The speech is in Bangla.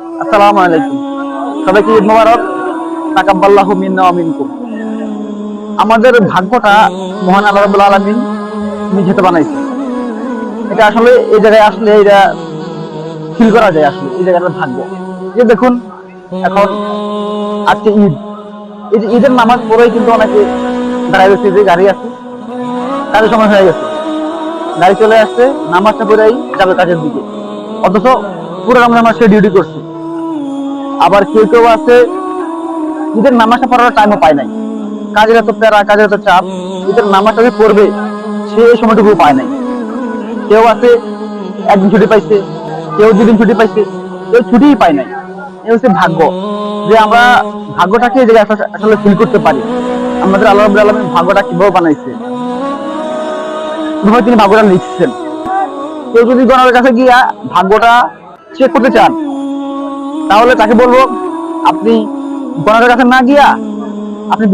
আসসালামু আলাইকুম। সবাইকে ঈদ মোবারক। তাকাব্বাল্লাহু মিন্না ওয়া মিনকুম। আমাদের ভাগ্যটা মহান আল্লাহ রাব্বুল আলামিন নিজেতে বানাইছে। এটা আসলে এই জায়গায় আসলে এটা ফিল করা যায় আসলে, এই জায়গাটার ভাগ্য। যে দেখুন, এখন আজকে ঈদ। এই যে ঈদের নামাজ পড়েই কিন্তু অনেকে দাঁড়ায় রয়েছে যে গাড়ি আছে কাজের সময় হয়ে গেছে। গাড়ি চলে আসছে, নামাজটা পড়েই যাবে কাজের দিকে। অথচ পুরো রমজান সে ডিউটি করছে। আবার কেউ কেউ আছে ঈদের নামাজটা পড়ার টাইমও পায় নাই। কাজের এত প্যারা, কাজের এত চাপ, ঈদের নামাজটা যে পড়বে, সে এই সময়টুকু পায় নাই। কেউ আছে, একদিন ছুটি পাইছে, কেউ দুদিন ছুটি পাইছে, কেউ ছুটিই পায় নাই। এই হচ্ছে ভাগ্য, যে আমরা ভাগ্যটাকে জায়গায় আসলে- ফিল করতে পারি। আমাদের আল্লাহ আলামিন ভাগ্যটা কীভাবে বানাইছে? তিনি ভাগ্যটা লিখছেন? কেউ যদি গণের কাছে গিয়া ভাগ্যটা চেক করতে চান তাহলে তাকে বলব আপনি গণের কাছে না গিয়া আপনি